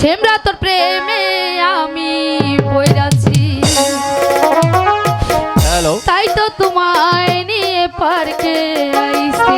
সেমরা তোর প্রেমে আমি পড়াছি হ্যালো। তাই তো তোমায় নিয়ে পার্কে আইছি।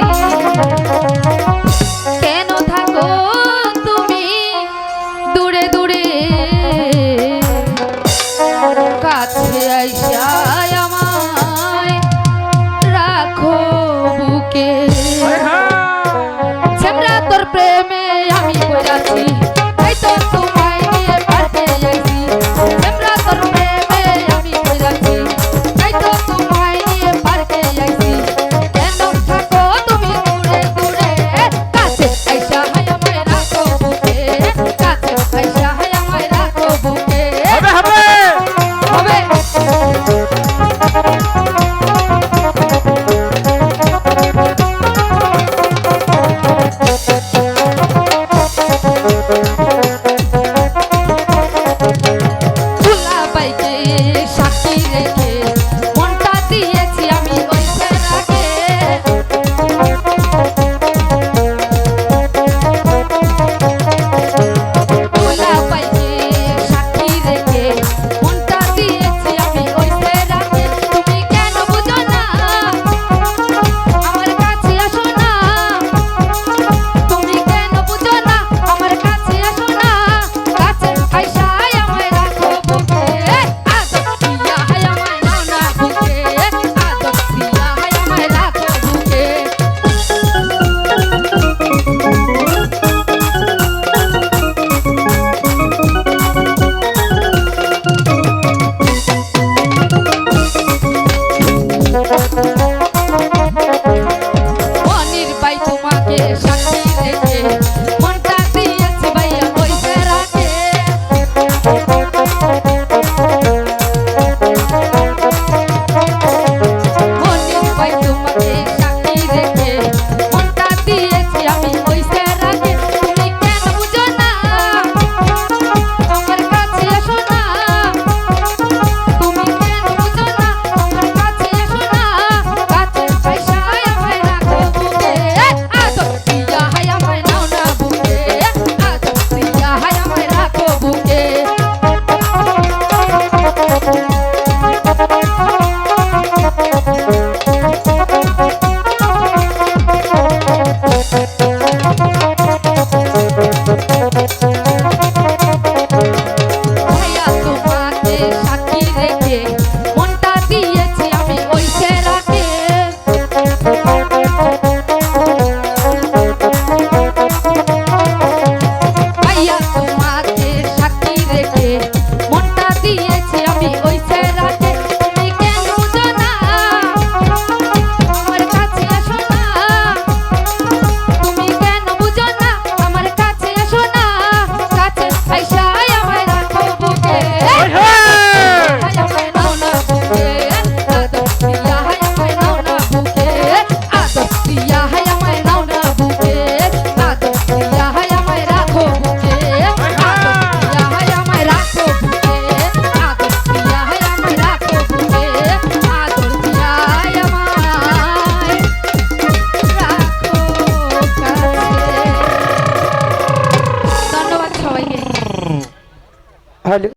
هل